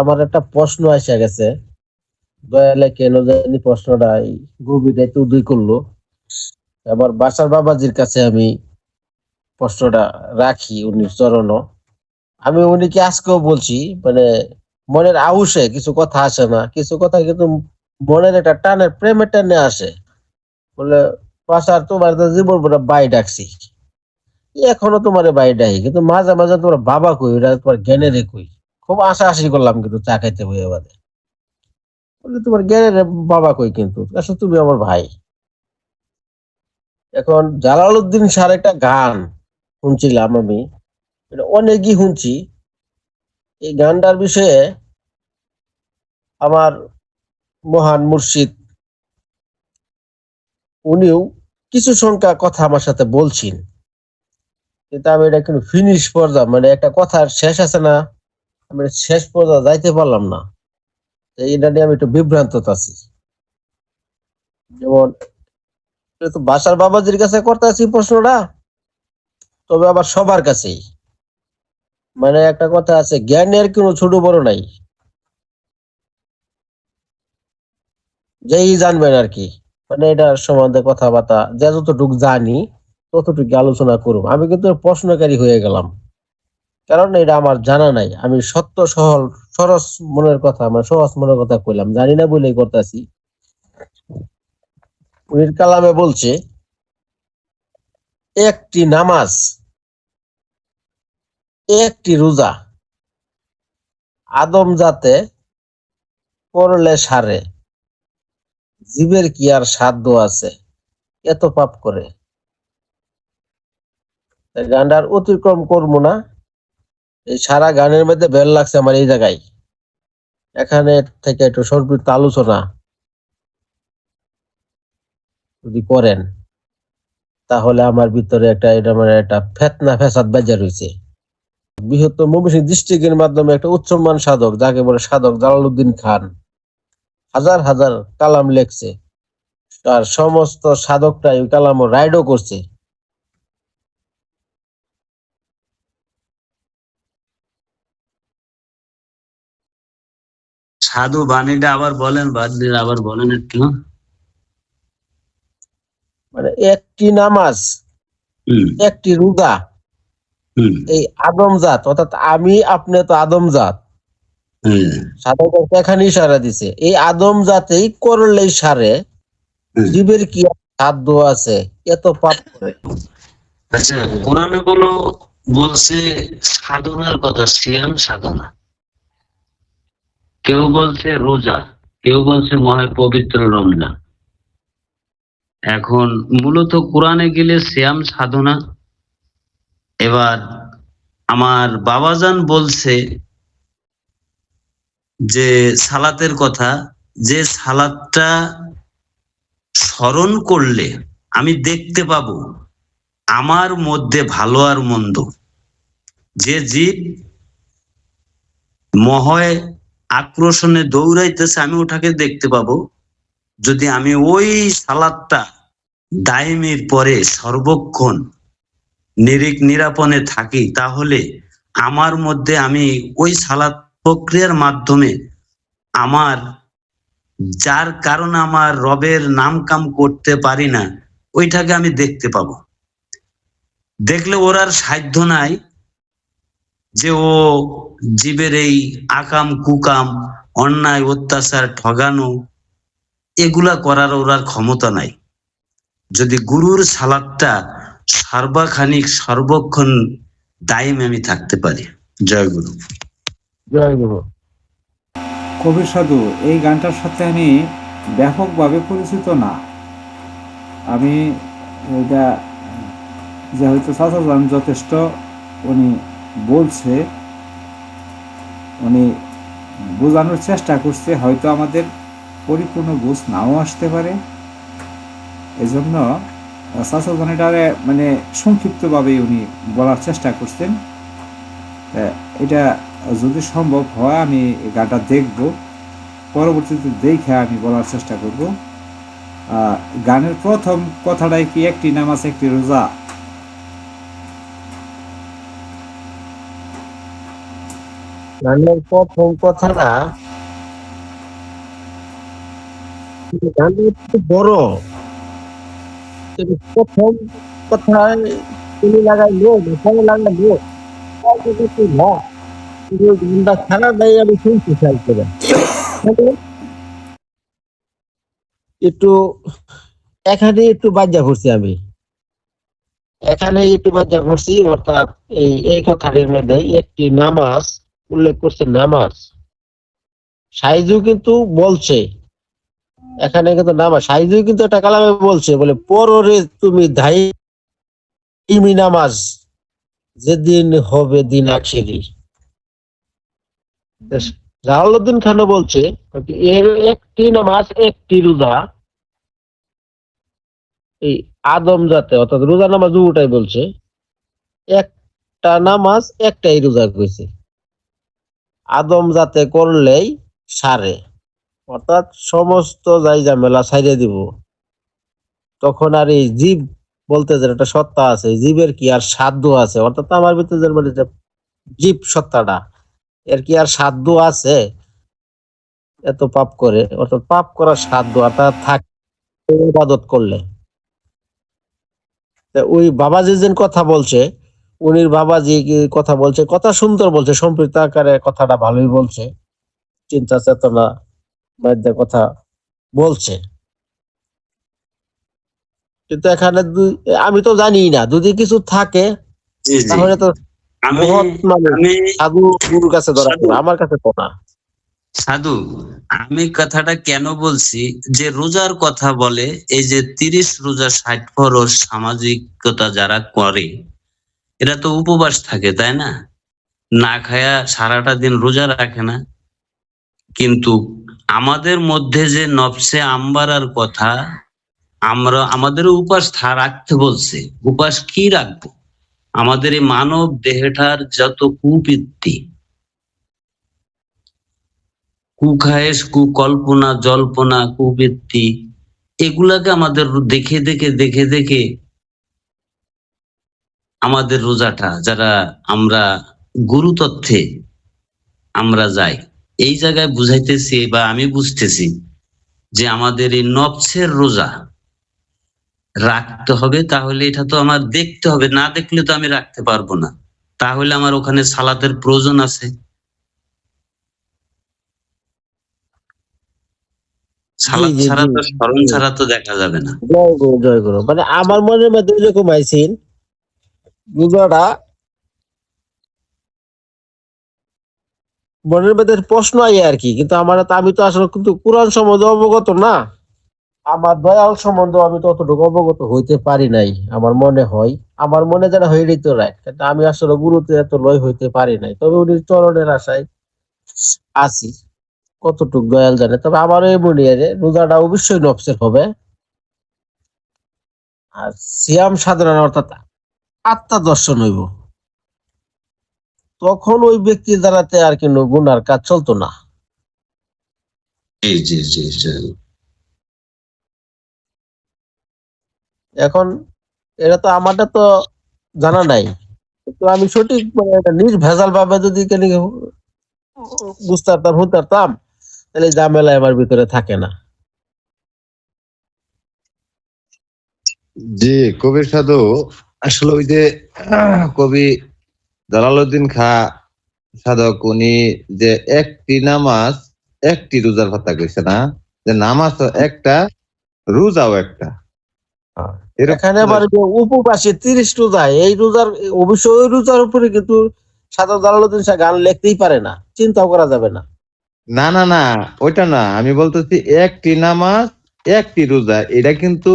আমার একটা প্রশ্ন এসে গেছে। দয়ালে কেন জানি প্রশ্নটা গভীর উদয় করল। আবার বাসার বাবাজির কাছে আমি প্রশ্নটা রাখি, উনি চরণ আমি উনিকে আজকেও বলছি মানে মনের আউসে কিছু কথা আসে না। কিছু কথা কিন্তু মনের একটা টানের, প্রেমের টানে আসে। বলে, বাসার তোমার তো জীবন বাই ডাকছি। এখনও তোমার বাই ডাকি, কিন্তু মাঝে মাঝে তোমার বাবা কই ওটা তোমার জ্ঞানের কই। খুব আশা আশি করলাম কিন্তু চা খাইতে বই বাদে। বলে, তোমার জ্ঞানের বাবা কই কিন্তু? আসলে তুমি আমার ভাই। এখন জালালউদ্দিন স্যার একটা গান শুনছিলাম আমি। অনেকই শুনছি। এই গানটার বিষয়ে আমার মহান মুর্শিদ, উনিও কিছু সংখ্যা কথা আমার সাথে বলছেন। কিন্তু আমি এটা কিন্তু ফিনিশ পর্যন্ত মানে একটা কথার শেষ আছে না। আমি শেষ পর্যন্ত যাইতে পারলাম না। এটা নিয়ে আমি একটু বিভ্রান্ত আছি। যেমন বাসার বাবাজির কাছে করতে আছি প্রশ্নটা, তবে আবার সবার কাছেই। মানে একটা কথা আছে, জ্ঞানের কোনো ছোট বড় নাই। যেই জানবেন আর কি। মানে এটার সম্বন্ধে কথাবার্তা যে যতটুকু জানি ততটুকু আলোচনা করুম আমি কিন্তু প্রশ্নকারী হয়ে গেলাম। কারণ এটা আমার জানা নাই। আমি সত্য সহল, সরস মনের কথা মানে সহজ মনের কথা কইলাম। জানি না বলেই করতেছি। উনির কালামে বলছে, একটি নামাজ, একটি রোজা আদম যাতে করলে সারে, জীবের কি আর সাধ্য আছে? এত পাপ করে। গান্ডার অতিক্রম করব না। এই সারা গানের মধ্যে বেল লাগছে আমার এই জায়গায়। এখানে থেকে একটু সংক্ষিপ্ত আলোচনা যদি করেন, তাহলে আমার ভিতরে একটা এটা মানে একটা ফেতনা ফেসাদ বাজার হয়েছে বৃহত্তর ময়মনসিংহ ডিস্ট্রিক্টের মাধ্যমে একটা উচ্চমান সাধক, যাকে বলে সাধক জালালউদ্দিন খান, হাজার হাজার কালাম লেখছে। আর সমস্ত সাধকটাই কালাম রাইডও করছে। সাধু বাণীটা আবার বলেন বাদ দিয়ে আবার বলেন একটু। মানে একটি নামাজ একটি রোজা এই আদমজাত অর্থাৎ আমি আপনি তো আদমজাত হুম সাধক এখানে ইশারা দিছে। এই আদমজাতেই করলেই সারে হুম। জীবের কি সাধ্য আছে? এত পাপ করে। আচ্ছা কোরআনে কোনো বলছে সাধনার কথা সিয়াম সাধনা? কেউ বলছে রোজা, কেউ বলছে মহা পবিত্র রমজান। এখন মূলত কোরআনে গেলে শ্যাম সাধনা। এবার আমার বাবাজান বলছে যে সালাতের কথা, যে সালাদটা স্মরণ করলে আমি দেখতে পাবো আমার মধ্যে ভালো আর মন্দ। যে জীব মহয় আক্রোশনে দৌড়াইতেছে, আমি ওটাকে দেখতে পাবো। যদি আমি ওই সালাদটা দাইমের পরে সর্বক্ষণ নিরিক নিরাপনে থাকি, তাহলে আমার মধ্যে আমি ওই সালাদ প্রক্রিয়ার মাধ্যমে আমার, যার কারণে আমার রবের নাম কাম করতে পারি না, ওইটাকে আমি দেখতে পাবো। দেখলে ওর আর সাধ্য নাই যে ও জীবের এই আকাম, কুকাম, অন্যায়, অত্যাচার, ঠগানো, এগুলা করার ওর আর ক্ষমতা নাই। যদি গুরুর সালাদটা সর্বাখানিক, সর্বক্ষণ দায়ম আমি থাকতে পারি। জয় গুরু। জয় গুরু। কবির সাধু, এই গানটার সাথে আমি ব্যাপকভাবে পরিচিত না। আমি এটা যে হয়তো যথেষ্ট, উনি বলছে, উনি বোঝানোর চেষ্টা করছে, হয়তো আমাদের পরিপূর্ণ বুঝ নাও আসতে পারে। এজন্য চাচাজান এটারে মানে সংক্ষিপ্তভাবে উনি বলার চেষ্টা করছেন। এটা যদি সম্ভব হয়, আমি গানটা দেখব। পরবর্তীতে দেখে আমি বলার চেষ্টা করব। গানের প্রথম কথাটাই কি, একটি নামাজ একটি রোজা। গানের প্রথম কথাটা একটু বড়। প্রথম কথায় না কিন্তু গানটা সারা দেয় আমি করে একটু এখানে একটু বাজ্যা করছি আমি। এখানে একটু বাজ্যা করছি, অর্থাৎ এই এই কথাটির মধ্যে একটি নামাজ উল্লেখ করছে নামাজ। সাইজু কিন্তু বলছে। এখানে কিন্তু নামাজ সাইজু কিন্তু একটা কালামে বলছে, বলে পররে তুমি ধাই, ইমি নামাজ, যেদিন হবে দিন আখিরি। জালালউদ্দিন খানও বলছে এর একটি নামাজ, একটি রোজা, এই আদম জাতে, অর্থাৎ রোজা নামাজ ওটাই বলছে, একটা নামাজ একটাই রোজা কইছে আদম জাতে করলেই সারে। অর্থাৎ সমস্ত যাই ঝামেলা ছাইড়ে দিব। তখন আর এই জীব বলতে যে একটা সত্তা আছে জীবের কি আর সাধ্য আছে? অর্থাৎ আমার ভিতরে যে মানে যে জীব সত্তাটা, এর কি আর সাধ্য আছে? এত পাপ করে, অর্থাৎ পাপ করার সাধ্য অর্থাৎ থাকে ইবাদত করলে। ওই বাবাজি যেন কথা বলছে উনির বাবাজি কি কথা বলছে কথা সুন্দর বলছে সম্পৃক্ত আকারে কথাটা ভালোই বলছে চিন্তা চেতনা মধ্যে কথা বলছে। কিন্তু এখানে দুই- আমি তো জানি না যদি কিছু থাকে তাহলে তো আমি সাধু গুরুর কাছে ধরা আমার কাছে তো না। সাধু আমি কথাটা কেন বলছি? যে রোজার কথা বলে এই যে তিরিশ রোজা ষাট ফরজ সামাজিকতা যারা করে এরা তো উপবাস থাকে, তাই না? না খায়া সারাটা দিন রোজা রাখে না। কিন্তু আমাদের মধ্যে যে নফসে আম্বারার কথা, আমরা, আমাদের উপাস রাখতে বলছে। উপাস কি রাখব? আমাদের এই মানব দেহটার যত কুবৃত্তি, কুখায়েশ, কুকল্পনা, জল্পনা, কুবৃত্তি, এগুলাকে আমাদের দেখে দেখে দেখে দেখে আমাদের রোজাটা যারা আমরা গুরু তথ্যে আমরা যাই এই জায়গায় বুঝাইতেছি বা আমি বুঝতেছি যে আমাদের এই নবসের রোজা রাখতে হবে তাহলে এটা তো আমার দেখতে হবে না দেখলে তো আমি রাখতে পারব না। তাহলে আমার ওখানে সালাতের প্রয়োজন আছে। সালাদ ছাড়া তো স্মরণ ছাড়া তো দেখা যাবে না। জয় গুরু জয় গুরু। মানে আমার মনের মধ্যে এরকম আইসিন রোজাটা মনের মধ্যে প্রশ্ন আই আর কি, কিন্তু আমার আমি তো আসলে কিন্তু কোরআন সম্বন্ধে অবগত না। আমার দয়াল সম্বন্ধে আমি ততটুকু অবগত হইতে পারি নাই, আমার মনে হয়। আমার মনে যেন হয়ে তো কিন্তু আমি আসলে গুরুতে এত লয় হইতে পারি নাই, তবে উনি চরণের আশায় আছি, কতটুকু দয়াল জানে। তবে আমার এই মনে যে রোজাটা অবশ্যই নফসের হবে। আর সিয়াম সাধারণ অর্থাৎ আত্মা দর্শন হইব। তখন ওই ব্যক্তির দ্বারাতে আর কিন্তু গুনার কাজ চলতো না। এখন এটা তো আমারটা তো জানা নাই। কিন্তু আমি সঠিক মানে এটা নির্ভেজাল ভাবে যদি কেন বুঝতে পারতাম হতে পারতাম তাহলে ঝামেলা আমার ভিতরে থাকে না। জি কবির সাধু আসলে ওই যে কবি জালালউদ্দিন খা সাধক উনি যে একটি নামাজ একটি রোজার কথা কইছে না যে নামাজ একটা রোজাও একটা হ্যাঁ। এখানে আবার উপবাসে তিরিশ রোজা এই রোজার অবশ্যই ওই রোজার উপরে কিন্তু সাদা জালালুদ্দিন শাহ গান লিখতেই পারে না চিন্তাও করা যাবে না না না না ওইটা না আমি বলতেছি একটি নামাজ একটি রোজা এটা কিন্তু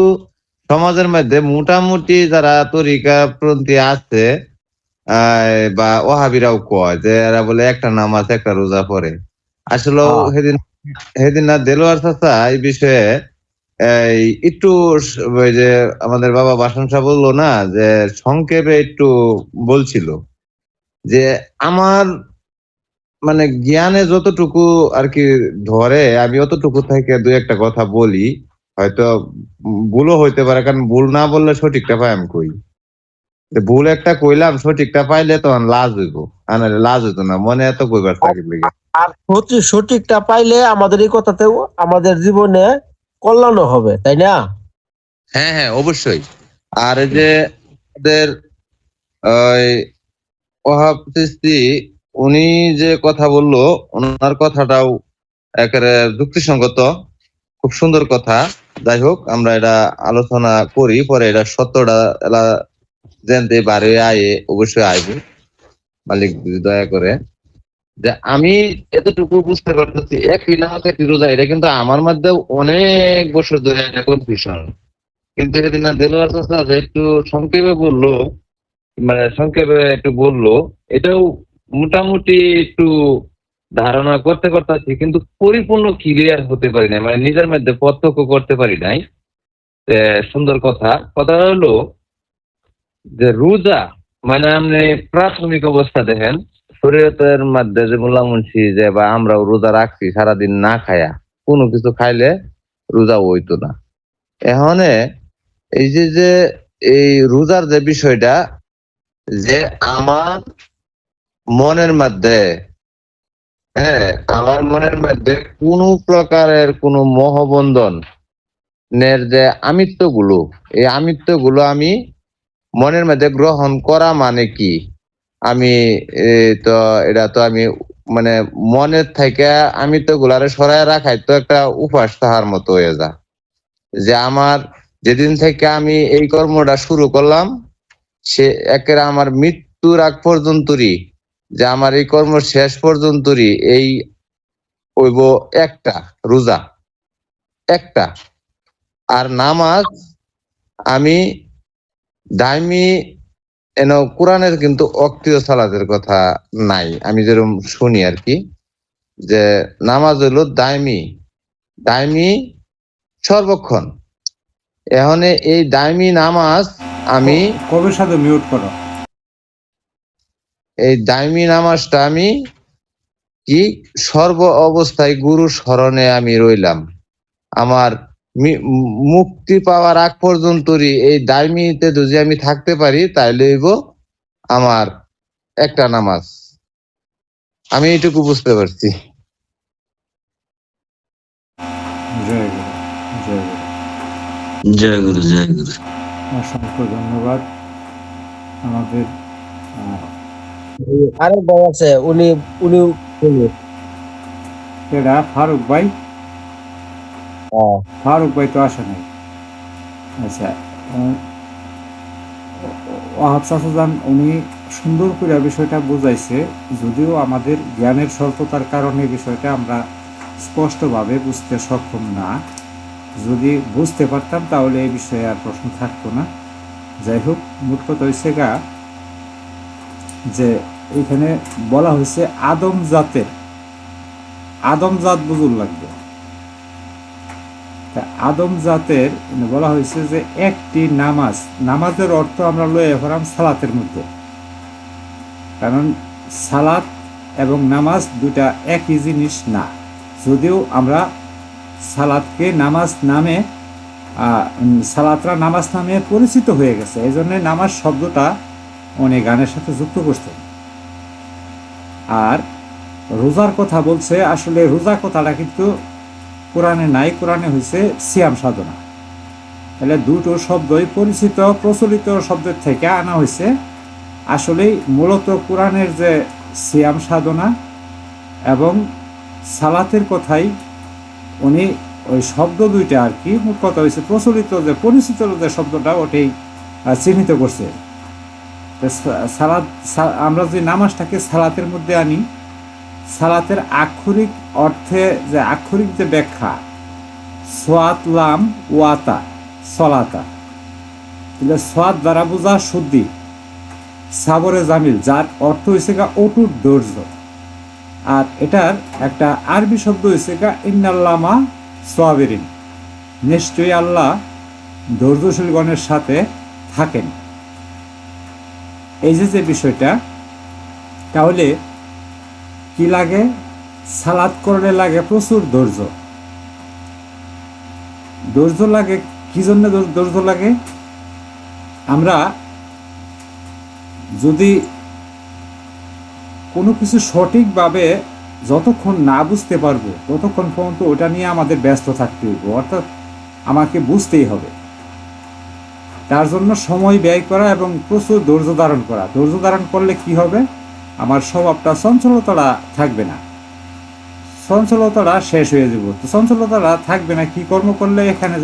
সমাজের মধ্যে মোটামুটি যারা তরিকাপন্থী আছে আহ, বা ওহাবিরাও কয় যে এরা বলে একটা নামাজ একটা রোজা পড়ে আসলে হ্যাঁ। সেদিন সেদিন না দেলোয়ার চাচা এই বিষয়ে এই একটু ওই যে আমাদের বাবা বাসন বলল না যে সংক্ষেপে একটু বলছিল যে আমার মানে জ্ঞানে যতটুকু আর কি ধরে আমি অতটুকু থেকে দু একটা কথা বলি হয়তো ভুলও হইতে পারে কারণ ভুল না বললে সঠিকটা পাই আমি কই? ভুল একটা কইলাম সঠিকটা পাইলে তখন লাজ হইব। আর নাহলে লাজ হইতো না মনে এত কইবার থাকে আর সঠিকটা পাইলে আমাদের এই কথাতেও আমাদের জীবনে কল্যাণ হবে তাই না? হ্যাঁ হ্যাঁ অবশ্যই। আর এই যে আমাদের ওই ওহাব চিস্তি উনি যে কথা বলল ওনার কথাটাও একেবারে যুক্তিসঙ্গত খুব সুন্দর কথা। যাই হোক, আমরা এটা আলোচনা করি, পরে এটা সত্যটা এলা জানতে বারে আয়ে, অবশ্যই আইব। মালিক দয়া করে। যে আমি এতটুকু বুঝতে পারতেছি এক নামাজ একটি রোজা, এটা কিন্তু আমার মধ্যে অনেক বছর ধরে একটা কনফিউশন কিন্তু সেদিন না চাচা একটু সংক্ষেপে বলল মানে সংক্ষেপে একটু বলল, এটাও মোটামুটি একটু ধারণা করতে করতেছি কিন্তু পরিপূর্ণ ক্লিয়ার হতে পারি না মানে নিজের মধ্যে প্রত্যক্ষ করতে পারি নাই। সুন্দর কথা। কথা হলো যে রোজা মানে আপনি প্রাথমিক অবস্থা দেখেন, শরীয়তের মধ্যে যে মোল্লা মুন্সি যে বা আমরাও রোজা রাখছি, সারাদিন না খায়া, কোনো কিছু খাইলে রোজা হইতো না। এখানে এই যে যে এই রোজার যে বিষয়টা, যে আমার মনের মধ্যে হ্যাঁ আমার মনের মধ্যে কোন প্রকারের কোন মহবন্ধন নের যে আমিত্বগুলো এই আমিত্বগুলো আমি মনের মধ্যে গ্রহণ করা মানে কি? আমি তো এটা তো আমি মানে মনের থেকে আমি তো গুলারে সরাই রাখাই তো একটা উপাস তাহার মতো হয়ে যা যে আমার যেদিন থেকে আমি এই কর্মটা শুরু করলাম, সে একের আমার মৃত্যুর আগ পর্যন্তই যে আমার এই কর্ম শেষ পর্যন্তই এই হইব একটা, রোজা। একটা। আর নামাজ আমি দাইমি এন কোরআনের কিন্তু অক্তীয় সালাতের কথা নাই। আমি যেরকম শুনি আর কি যে নামাজ হইল দাইমি দাইমি সর্বক্ষণ। এখন এই দাইমি নামাজ আমি কবে সাথে মিউট করো? এই দাইমি নামাজটা আমি কি সর্ব অবস্থায় গুরু স্মরণে আমি রইলাম। আমার মি- মুক্তি পাওয়ার আগ পর্যন্তই এই দাইমিতে যদি আমি থাকতে পারি তাইলে হইব আমার একটা নামাজ। আমি এইটুকু বুঝতে পারছি। জয় গুরু জয় গুরু। জয় গুরু জয় গুরু। অসংখ্য ধন্যবাদ। আমাদের আরেক ভাই আছে উনি উনি এরা ফারুক ভাই? ফারুক ভাই তো আসে নাই। আচ্ছা ওয়াহাব চাচাজান উনি সুন্দর করে বিষয়টা বুঝাইছে যদিও আমাদের জ্ঞানের স্বল্পতার কারণে বিষয়টা আমরা স্পষ্টভাবে বুঝতে সক্ষম না। যদি বুঝতে পারতাম তাহলে এই বিষয়ে আর প্রশ্ন থাকতো না। যাই হোক মোট কথা হয়েছে গা যে এখানে বলা হয়েছে আদম জাতের, আদম জাত বুঝুন লাগবে। আদম জাতের বলা হয়েছে যে একটি নামাজ, নামাজের অর্থ আমরা লয়ে ফেরাম সালাতের মধ্যে। কারণ সালাত এবং নামাজ দুটা একই জিনিস না। যদিও আমরা সালাদকে নামাজ নামে সালাতরা নামাজ নামে পরিচিত হয়ে গেছে। এই জন্য নামাজ শব্দটা উনি গানের সাথে যুক্ত করছেন আর রোজার কথা বলছে, আসলে রোজা কথাটা কিন্তু কোরআনে নাই, কোরআনে হয়েছে সিয়াম সাধনা। তাহলে দুটো শব্দই পরিচিত, প্রচলিত শব্দের থেকে আনা হয়েছে আসলেই মূলত কোরআনের যে সিয়াম সাধনা এবং সালাতের কথাই উনি ওই শব্দ দুইটা আর কি, মোট কথা হয়েছে প্রচলিত যে পরিচিত যে শব্দটা ওটাই চিহ্নিত করছে। তো সা- সালাত, সা- আমরা যে নামাজটাকে সালাতের মধ্যে আনি, সালাতের আক্ষরিক অর্থে যে আক্ষরিক যে ব্যাখ্যা, সোয়াত লাম ওয়াতা, সলাতা। তাহলে সোয়াত দ্বারা বোঝা শুদ্ধি, সাবরে জামিল, যার অর্থ হয়েছে গা অটুট ধৈর্য। আর এটার একটা আরবি শব্দ হয়েছে গা ইন্নাল্লামা সোয়াবেরিন নিশ্চয়ই আল্লাহ ধৈর্যশীলগণের সাথে থাকেন। এই যে যে বিষয়টা, তাহলে কি লাগে? সালাদ করলে লাগে প্রচুর ধৈর্য। ধৈর্য লাগে, কি জন্য ধৈর- ধৈর্য লাগে? আমরা যদি কোনো কিছু সঠিকভাবে যতক্ষণ না বুঝতে পারব, ততক্ষণ পর্যন্ত ওটা নিয়ে আমাদের ব্যস্ত থাকতে হবে অর্থাৎ আমাকে বুঝতেই হবে। তার জন্য সময় ব্যয় করা এবং প্রচুর ধৈর্য ধারণ করা। ধৈর্য ধারণ করলে কি হবে? আমার স্বভাবটা চঞ্চলতাটা থাকবে না। চঞ্চলতাটা শেষ হয়ে যাব। তো চঞ্চলতাটা থাকবে না, কি কর্ম করলে এখানে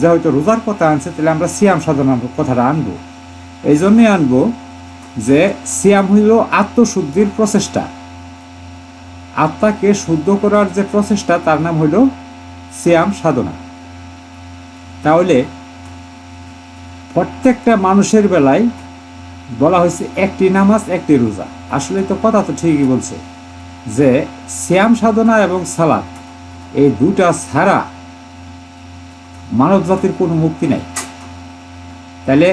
যেহেতু রোজার কথা আনছে, তাহলে আমরা সিয়াম সাধনার কথাটা আনব। এই জন্যই আনব যে সিয়াম হইল আত্মশুদ্ধির প্রচেষ্টা। আত্মাকে শুদ্ধ করার যে প্রচেষ্টা, তার নাম হইল সিয়াম সাধনা। তাহলে প্রত্যেকটা মানুষের বেলায় বলা হয়েছে একটি নামাজ, একটি রোজা। আসলে তো কথা তো ঠিকই বলছে যে শ্যাম সাধনা এবং সালাদ এই দুটা ছাড়া মানব জাতির কোনো মুক্তি নাই। তাহলে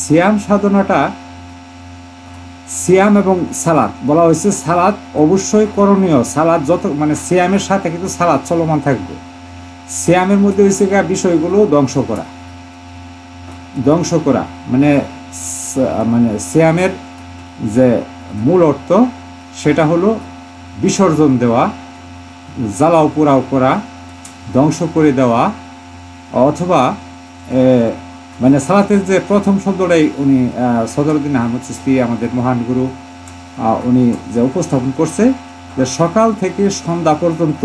শ্যাম সাধনাটা সিয়াম এবং সালাদ বলা হয়েছে সালাদ অবশ্যই করণীয়। সালাদ যত মানে সিয়ামের সাথে কিন্তু সালাদ চলমান থাকবে। সিয়ামের মধ্যে হয়েছে বিষয়গুলো ধ্বংস করা। ধ্বংস করা। মানে মানে সিয়ামের যে মূল অর্থ, সেটা হলো বিসর্জন দেওয়া, জ্বালাও পোড়াও করা, ধ্বংস করে দেওয়া, অথবা মানে সালাতের যে প্রথম শব্দটাই উনি সদরুদ্দিন আহমদ চিস্তি আমাদের মহান গুরু উনি যে উপস্থাপন করছে, যে সকাল থেকে সন্ধ্যা পর্যন্ত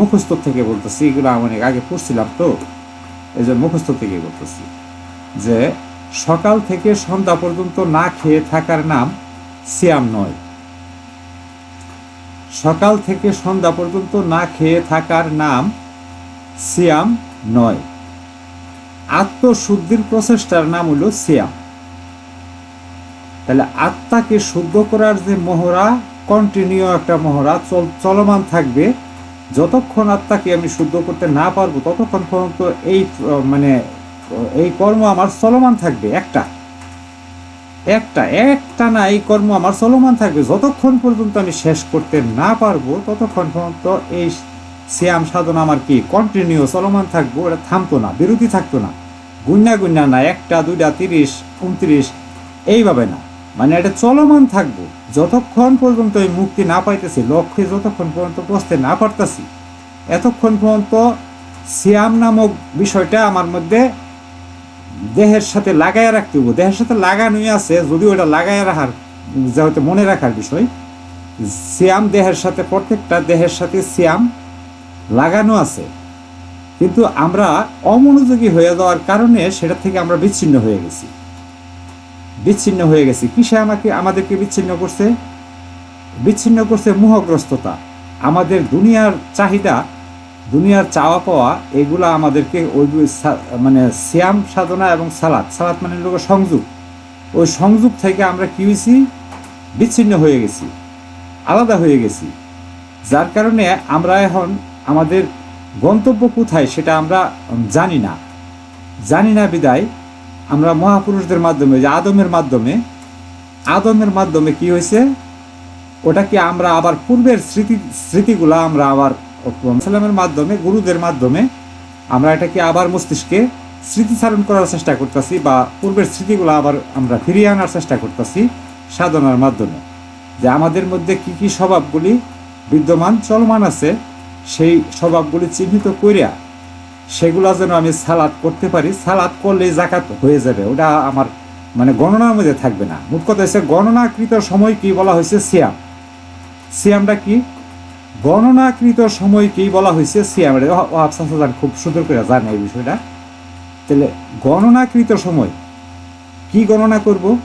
মুখস্থ থেকে বলতেছি, এগুলো আমি অনেক আগে পড়ছিলাম তো, এই যে মুখস্থ থেকে বলতেছি। যে সকাল থেকে সন্ধ্যা পর্যন্ত না খেয়ে থাকার নাম সিয়াম নয়। সকাল থেকে সন্ধ্যা পর্যন্ত না খেয়ে থাকার নাম সিয়াম নয়। আত্মশুদ্ধির প্রচেষ্টার নাম হলো সিয়াম। তাহলে আত্মাকে শুদ্ধ করার যে মহড়া কন্টিনিউ একটা মহড়া, চল, চলমান থাকবে, যতক্ষণ আত্মাকে আমি শুদ্ধ করতে না পারব, ততক্ষণ পর্যন্ত এই মানে এই কর্ম আমার চলমান থাকবে, একটা। একটা একটা না, এই কর্ম আমার চলমান থাকবে। যতক্ষণ পর্যন্ত আমি শেষ করতে না পারব, ততক্ষণ পর্যন্ত এই শ্যাম সাধনা আমার কি কন্টিনিউ চলমান থাকব, এটা থামতো না, বিরতি থাকতো না। গুন্না গুন্না না, একটা, দুইটা, তিরিশ, উনত্রিশ, এইভাবে না। মানে এটা চলমান থাকব। যতক্ষণ পর্যন্ত এই মুক্তি না পাইতেছি, লক্ষ্যে যতক্ষণ পর্যন্ত পৌঁছতে না পারতাছি, এতক্ষণ পর্যন্ত সিয়াম নামক বিষয়টা আমার মধ্যে দেহের সাথে লাগাইয়া রাখতে হবে দেহের সাথে লাগানোই আছে, যদিও এটা লাগাইয়া রাখার, যা হয়তো মনে রাখার বিষয়। সিয়াম দেহের সাথে, প্রত্যেকটা দেহের সাথে সিয়াম লাগানো আছে। কিন্তু আমরা অমনোযোগী হয়ে যাওয়ার কারণে সেটা থেকে আমরা বিচ্ছিন্ন হয়ে গেছি। বিচ্ছিন্ন হয়ে গেছি। কিসে আমাকে, আমাদেরকে বিচ্ছিন্ন করছে? বিচ্ছিন্ন করছে মোহগ্রস্ততা। আমাদের দুনিয়ার চাহিদা দুনিয়ার চাওয়া পাওয়া, এগুলা আমাদেরকে ওই মানে শ্যাম সাধনা এবং সালাদ। সালাদ মানে লোক সংযোগ। ওই সংযোগ থেকে আমরা কী হয়েছি? বিচ্ছিন্ন হয়ে গেছি। আলাদা হয়ে গেছি। যার কারণে আমরা এখন আমাদের গন্তব্য কোথায় সেটা আমরা জানি না। জানি না বিদায়। আমরা মহাপুরুষদের মাধ্যমে, যে আদমের মাধ্যমে। আদমের মাধ্যমে কি হয়েছে? ওটা কি আমরা আবার পূর্বের স্মৃতি স্মৃতিগুলা আমরা আবার সালামের মাধ্যমে, গুরুদের মাধ্যমে আমরা এটাকে আবার মস্তিষ্কে স্মৃতিচারণ করার চেষ্টা করতেছি বা পূর্বের স্মৃতিগুলো আবার আমরা ফিরিয়ে আনার চেষ্টা করতেছি সাধনার মাধ্যমে। যে আমাদের মধ্যে কি কি স্বভাবগুলি বিদ্যমান, চলমান আছে, সেই স্বভাবগুলি চিহ্নিত করিয়া সেগুলা যেন আমি সালাদ করতে পারি। সালাদ করলে জাকাত হয়ে যাবে, ওটা আমার মানে গণনার মধ্যে থাকবে না। মোট কথা হচ্ছে গণনাকৃত সময় কি বলা হয়েছে? সিয়াম। সিয়ামটা কি? গণনাকৃত সময় কি বলা হয়েছে সিয়াম এটা ও- ও আফসাস খুব সুন্দর করে জানে এই বিষয়টা। তাহলে গণনাকৃত সময়, কি গণনা করব?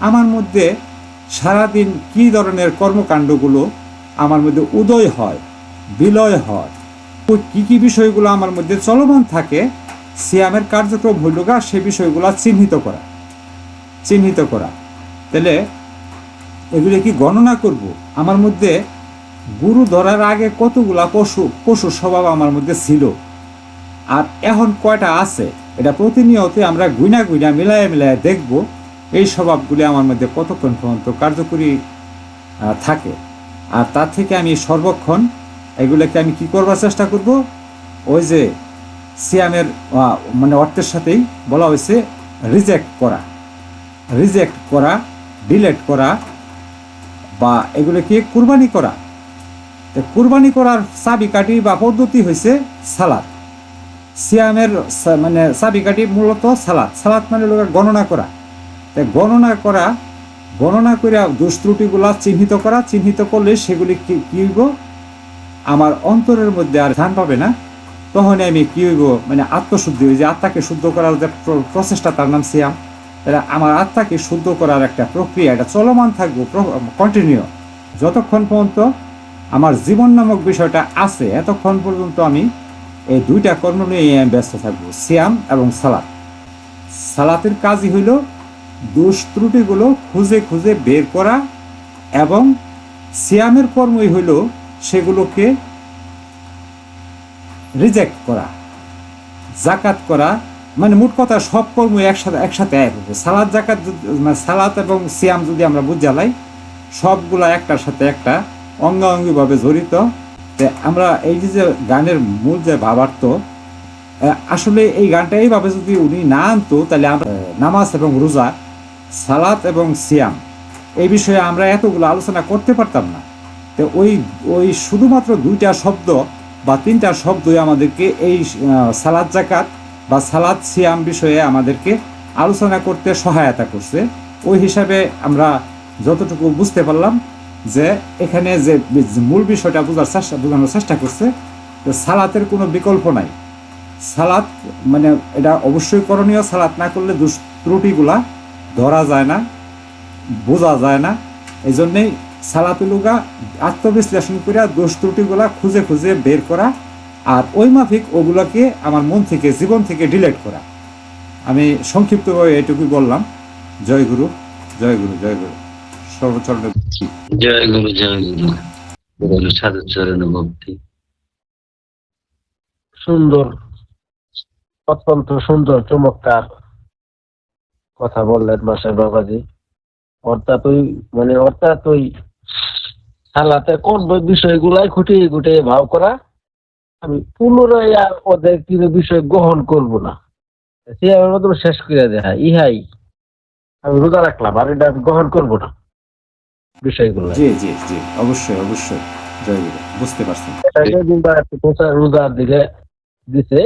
আমার মধ্যে সারাদিন কি ধরনের কর্মকাণ্ডগুলো আমার মধ্যে উদয় হয়, বিলয় হয়? কি কি বিষয়গুলো আমার মধ্যে চলমান থাকে? সিয়ামের কার্যক্রম হইল গা, সে বিষয়গুলো চিহ্নিত করা। চিহ্নিত করা। তাহলে এগুলো কি গণনা করব? আমার মধ্যে গুরু ধরার আগে কতগুলা পশু পশু স্বভাব আমার মধ্যে ছিল। আর এখন কয়টা আছে, এটা প্রতিনিয়ত আমরা গুইনা গুইনা মিলায় মিলায় দেখব। এই স্বভাবগুলি আমার মধ্যে কতক্ষণ পর্যন্ত কার্যকরী থাকে। আর তার থেকে আমি সর্বক্ষণ এগুলোকে আমি কি করবার চেষ্টা করব? ওই যে সিয়ামের মানে অর্থের সাথেই বলা হয়েছে রিজেক্ট করা। রিজেক্ট করা ডিলেট করা বা এগুলোকে কুরবানি করা। কুরবানি করার চাবিকাঠি বা পদ্ধতি হয়েছে সালাদ। সিয়ামের মানে চাবিকাঠি মূলত সালাদ। সালাদ মানে হলো গণনা করা। তো গণনা করা, গণনা করে দোষ ত্রুটিগুলা চিহ্নিত করা, চিহ্নিত করলে সেগুলি কি হইব? আমার অন্তরের মধ্যে আর ধ্যান পাবে না। তখন আমি কি হইব? মানে আত্মশুদ্ধি, ওই যে আত্মাকে শুদ্ধ করার যে প্রচেষ্টা তার নাম সিয়াম তাহলে আমার আত্মাকে শুদ্ধ করার একটা প্রক্রিয়া, এটা চলমান থাকব কন্টিনিউ যতক্ষণ পর্যন্ত আমার জীবন নামক বিষয়টা আছে, এতক্ষণ পর্যন্ত আমি এই দুইটা কর্ম নিয়ে আমি ব্যস্ত থাকব, সিয়াম এবং সালাত। সালাতের কাজই হইল দোষ ত্রুটিগুলো খুঁজে খুঁজে বের করা এবং সিয়ামের কর্মই হইল সেগুলোকে রিজেক্ট করা, জাকাত করা মানে মোট কথা সব কর্ম একসাথে একসাথে এক হবে সালাদ জাকাত মানে সালাত এবং সিয়াম যদি আমরা বুঝালাই, সবগুলা একটার সাথে একটা অঙ্গাঙ্গিভাবে জড়িত। আমরা এই যে যে গানের মূল যে ভাবার্থ আসলে এই গানটা এইভাবে যদি উনি না আনতো, তাহলে আমরা নামাজ এবং রোজা, সালাত এবং সিয়াম, এই বিষয়ে আমরা এতগুলো আলোচনা করতে পারতাম না। তো ওই ওই শুধুমাত্র দুইটা শব্দ বা তিনটা শব্দই আমাদেরকে এই সালাদ জাকাত বা সালাদ সিয়াম বিষয়ে আমাদেরকে আলোচনা করতে সহায়তা করছে। ওই হিসাবে আমরা যতটুকু বুঝতে পারলাম যে এখানে যে মূল বিষয়টা বোঝার চেষ্টা বোঝানোর চেষ্টা করছে যে সালাতের কোনো বিকল্প নাই। সালাত মানে এটা অবশ্যই করণীয়, সালাত না করলে দুষ ত্রুটিগুলা ধরা যায় না, বোঝা যায় না। এই জন্যেই সালাতুলুগা আত্মবিশ্লেষণ করে দোষ ত্রুটিগুলা খুঁজে খুঁজে বের করা আর ওই মাফিক ওগুলোকে আমার মন থেকে, জীবন থেকে ডিলেট করা। আমি সংক্ষিপ্তভাবে এটুকুই বললাম। জয় গুরু জয় গুরু জয় গুরু। সর্বচরণে জয় গুরু জয় গুরু। সাধু চরণ ভক্তি। সুন্দর অত্যন্ত সুন্দর চমৎকার কথা বললেন মাসের বাবাজি। অর্থাৎ ওই মানে অর্থাৎ ওই সালাতে কোন বিষয়গুলাই খুঁটিয়ে খুঁটিয়ে ভাব করা আমি পুনরায় আর ওদের কিছু বিষয় গ্রহণ করব না। সে আমার মতো শেষ করে দেখা ইহাই আমি রোজা রাখলাম আর এটা আমি গ্রহণ করব না। বিষয়গুলো। জি জি জি। অবশ্যই অবশ্যই। বুঝতে পারছেন এটাকে কিন্তু একটু প্রচার রোজার দিকে দিছে।